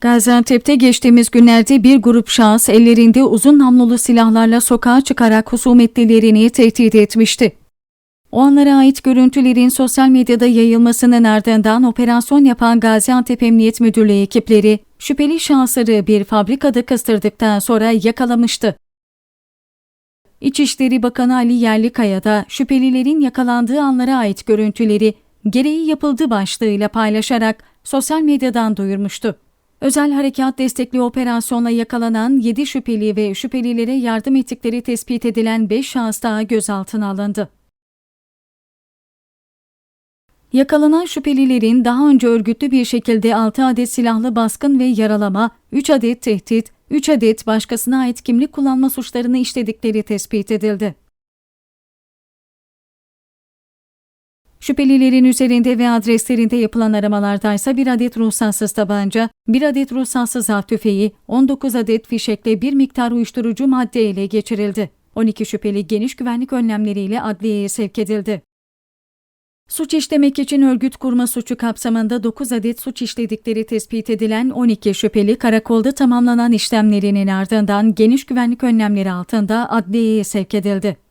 Gaziantep'te geçtiğimiz günlerde bir grup şahıs ellerinde uzun namlulu silahlarla sokağa çıkarak husumetlilerini tehdit etmişti. O anlara ait görüntülerin sosyal medyada yayılmasının ardından operasyon yapan Gaziantep Emniyet Müdürlüğü ekipleri şüpheli şahısları bir fabrikada kıstırdıktan sonra yakalamıştı. İçişleri Bakanı Ali Yerlikaya da şüphelilerin yakalandığı anlara ait görüntüleri gereği yapıldı başlığıyla paylaşarak sosyal medyadan duyurmuştu. Özel harekat destekli operasyonla yakalanan 7 şüpheli ve şüphelilere yardım ettikleri tespit edilen 5 şahıs daha gözaltına alındı. Yakalanan şüphelilerin daha önce örgütlü bir şekilde 6 adet silahlı baskın ve yaralama, 3 adet tehdit, 3 adet başkasına ait kimlik kullanma suçlarını işledikleri tespit edildi. Şüphelilerin üzerinde ve adreslerinde yapılan aramalarda ise bir adet ruhsatsız tabanca, bir adet ruhsatsız av tüfeği, 19 adet fişekle bir miktar uyuşturucu madde ele geçirildi. 12 şüpheli geniş güvenlik önlemleriyle adliyeye sevk edildi. Suç işlemek için örgüt kurma suçu kapsamında 9 adet suç işledikleri tespit edilen 12 şüpheli karakolda tamamlanan işlemlerinin ardından geniş güvenlik önlemleri altında adliyeye sevk edildi.